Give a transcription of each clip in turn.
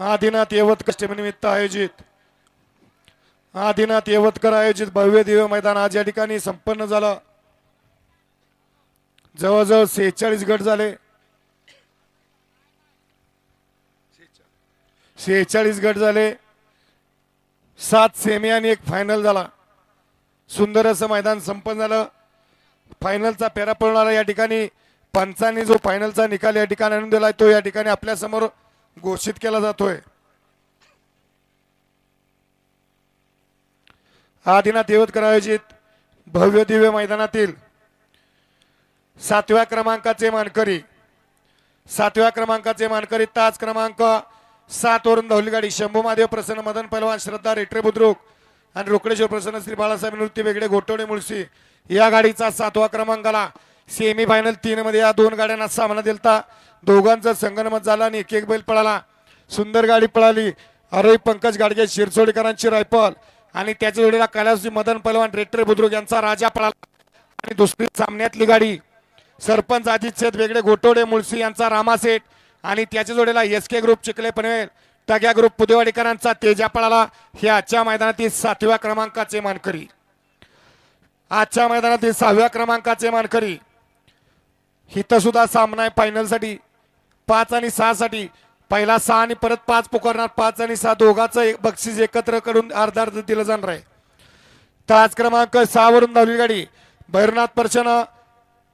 आदिनाथ यवतकर निमित्त आयोजित. आदिनाथ यवतकर आयोजित भव्य दिव्य मैदान आज या ठिकाणी संपन्न झालं. जवळजवळ सेहेचाळीस गट झाले. सेहेचाळीस गट झाले. सात सेमी आणि एक फायनल झाला. सुंदर असं मैदान संपन्न झालं. फायनलचा पेरा पळणारा या ठिकाणी पंचांनी जो फायनलचा निकाल या ठिकाणी आणून दिला तो या ठिकाणी आपल्यासमोर घोषित केला जातोय. आदिनाथ देवतकर आयोजित भव्य दिव्य मैदानातील सातव्या क्रमांकाचे मानकरी सातव्या क्रमांकाचे मानकरी ताज क्रमांक सात वरून धावली गाडी शंभू महादेव प्रसन्न मदन पहलवान श्रद्धा रेटरे बुद्रुक आणि रोकडेश्वर प्रसन्न श्री बाळासाहेब नृत्य वेगळे घोटवणे मुळशी या गाडीचा सातवा क्रमांकाला सेमी फायनल तीन मध्ये या दोन गाड्यांना सामना दिलता. दोघांचा संगनमत झाला आणि एक एक बैल पळाला. सुंदर गाडी पळाली. अरोही पंकज गाडगे शिरसोडीकरांची रायफल. आणि त्याच्या जोडीला कैलासजी मदन पलवान रेट्रे बुद्रुक यांचा राजा पळाला. आणि दुसरी सामन्यातली गाडी. सरपंच अजित शेत वेगळे घोटोडे मुळशी यांचा रामासेठ आणि त्याच्या जोडीला S K group Chikhale Panvel. Tagya group पुदेवाडीकरांचा Teja पळाला. हे आजच्या मैदानातील सातव्या क्रमांकाचे मानकरी. आजच्या मैदानातील सहाव्या क्रमांकाचे मानकरी. हिथं सुद्धा सामना आहे फायनलसाठी पाच आणि सहा साठी. पहिला सहा आणि परत पाच पुकारणार. पाच आणि सहा दोघांचं एक बक्षीस एकत्र करून अर्धा अर्ध दिलं जाणार आहे. ताज क्रमांक सहा वरून धावली गाडी. भैरनाथ पर्शन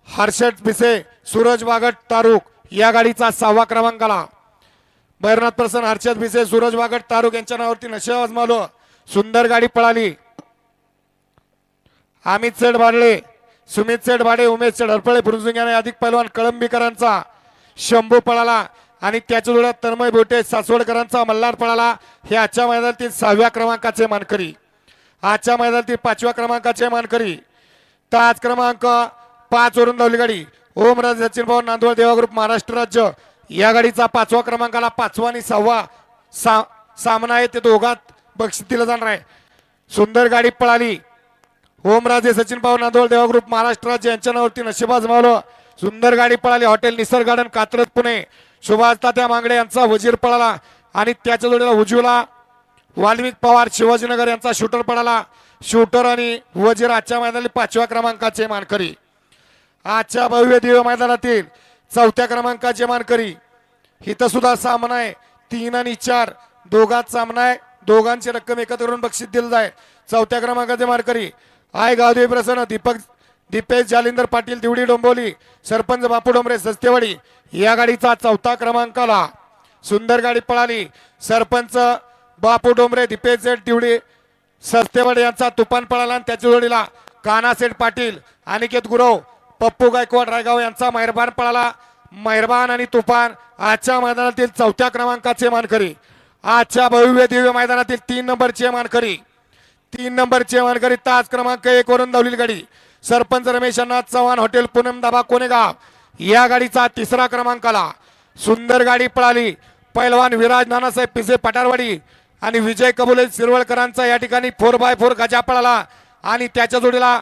हर्षद भिसे सूरज वागट तारुक या गाडीचा सहावा क्रमांक आला. भैरनाथ प्रसन्न हर्षद भिसे सूरज वागट तारुक यांच्या नावावरती नशे आजमावलं सुंदर गाडी पळाली. अमित सेठ भाडले. सुमित सेठ भाडे उमेश सेठ हरपळे फुरुजुंग्याने अधिक पैलवान कळंबीकरांचा शंभू पळाला आणि त्याच्या जोड्यात तन्मय बोटे सासवडकरांचा मल्हार पळाला. हे आजच्या मैदानातील सहाव्या क्रमांकाचे मानकरी. आजच्या मैदानातील पाचव्या क्रमांकाचे मानकरी. ताज क्रमांक पाच वरून धावली गाडी. ओमराज सचिन भाऊ नांदवळ देवाग्रुप महाराष्ट्र राज्य. या गाडीचा पाचवा क्रमांकाला पाचवा आणि सहावा सा सामना आहे. ते दोघात बक्षीस दिलं जाणार आहे. सुंदर गाडी पळाली. ओमराजे सचिन भाऊ नांदोळ देवा ग्रुप महाराष्ट्र राज्य यांच्या नावावरती नशिबाज मावलो. सुंदर गाडी पळाली हॉटेल निसर्ग गार्डन कात्रज पुणे. सुभाष तात्या मांगडे यांचा वजीर पळाला आणि त्याच्या जोडीला उज्ज्वला वाल्मिक पवार शिवाजीनगर यांचा शूटर पळाला. शूटर आणि वजीर आजच्या मैदानातील पाचव्या क्रमांकाचे मानकरी. आजच्या भव्य दिव्य मैदानातील चौथ्या क्रमांकाचे मानकरी. इथं सुद्धा सामना आहे. तीन आणि चार दोघांत सामना आहे. दोघांची रक्कम एकत्र करून बक्षीस दिलं जाय चौथ्या क्रमांकाचे मानकरी. आय गावदेवी प्रसन्न. दीपक दीपेश जालिंदर पाटील दिवडी डोंबोली सरपंच बापू डोंबरे सस्तेवाडी. या गाडीचा चौथा क्रमांकाला सुंदर गाडी पळाली. सरपंच बापू डोंबरे दीपेश जेठ दिवडी सस्तेवाडी यांचा तुफान पळाला आणि त्याच्या जोडीला कानासेठ पाटील अनिकेत गुरव पप्पू गायकवाड रायगाव यांचा मेहरबान पळाला. मेहरबान आणि तुफान आजच्या मैदानातील चौथ्या क्रमांकाचे मानकरी. आजच्या भव्य दिव्य मैदानातील तीन नंबरचे मानकरी. तीन नंबरचे मानकरी ताज क्रमांक एक वरून धावलेली गाडी. सरपंच रमेशनाथ चव्हाण हॉटेल पूनम दाबा कोनेगाव. या गाडीचा तिसरा क्रमांक आला सुंदर गाडी पळाली. पैलवान विराज नानासाहेब पिसे पठारवाडी आणि विजय कबुले शिरवळकरांचा या ठिकाणी फोर बाय फोर गजा पळाला. आणि त्याच्या जोडीला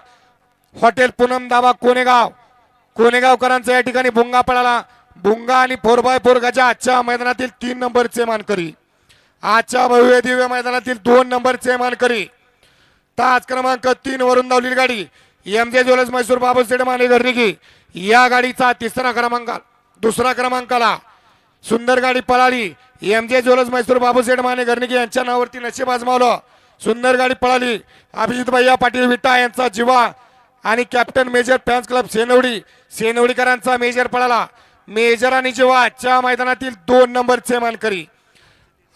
हॉटेल पूनम दाबा कोनेगाव. कोनेगावकरांचा या ठिकाणी भुंगा पळाला. भुंगा आणि फोर बाय फोर गजा आजच्या मैदानातील तीन नंबरचे मानकरी आजच्या भव्य दिव्य मैदानातील दोन नंबरचे मानकरी ताज क्रमांक तीन वरून धावलेली गाडी. एम जे ज्वेलर्स मैसूर बाबू स्टेडियम आणि या गाडीचा तिसरा क्रमांक दुसरा क्रमांकाला सुंदर गाडी पळाली. एम जे ज्वेलर्स मैसूर बाबू स्टेडियम आणि यांच्या नावावरती नशीब आजमावलं. सुंदर गाडी पळाली. अभिजित भैया पाटील विटा यांचा जिवा आणि captain major fans club Senwadi सेनवडीकरांचा major पळाला. मेजर आणि जिवा आजच्या मैदानातील दोन नंबरचे मानकरी.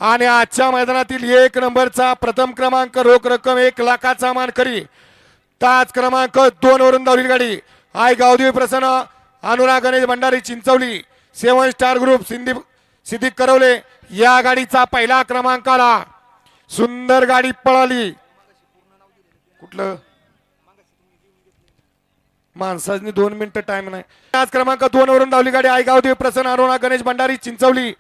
आणि आजच्या मैदानातील एक नंबरचा प्रथम क्रमांक रोख रक्कम एक लाखाचा मानकरी. ताज क्रमांक दोन वरून धावली गाडी. आय गावदेवी प्रसन्न Anura Ganesh Bhandari Chinchavali seven star group Sindhi Siddhik Karavale. या गाडीचा पहिला क्रमांक आला. सुंदर गाडी पळाली. कुठलं? माणसाची दोन मिनिटं टाइम नाही. त्याच क्रमांक दोन वरून धावली गाडी. आय गावदेवी प्रसन्न Aruna Ganesh Bhandari Chinchavali.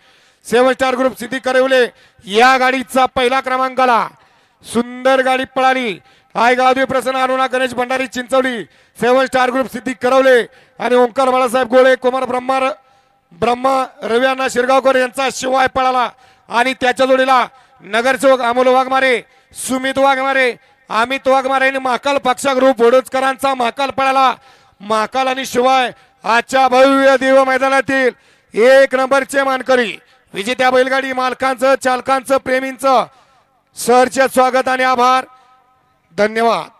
Seven star group Siddhi Karavale. या गाडीचा पहिला क्रमांक आला सुंदर गाडी पळाली. आय गावदेव प्रसन्न Aruna Ganesh Bhandari Chinchavali. Seven star group Siddhi Karavale. आणि ओंकार बाळासाहेब गोळे कुमार ब्रह्मा ब्रह्मा रवी अण्णा शिरगावकर यांचा शिवाय पळाला. आणि त्याच्या जोडीला नगरसेवक अमोल वाघमारे सुमित वाघमारे अमित वाघमारे आणि महाकाल पक्षा ग्रुप ओडोजकरांचा महाकाल पळाला. महाकाल आणि शिवाय आजच्या भव्य देव मैदानातील एक नंबरचे मानकरी विजेत्या बैलगाडी मालकांचं चालकांचं प्रेमींचं सरचे स्वागत आणि आभार. धन्यवाद.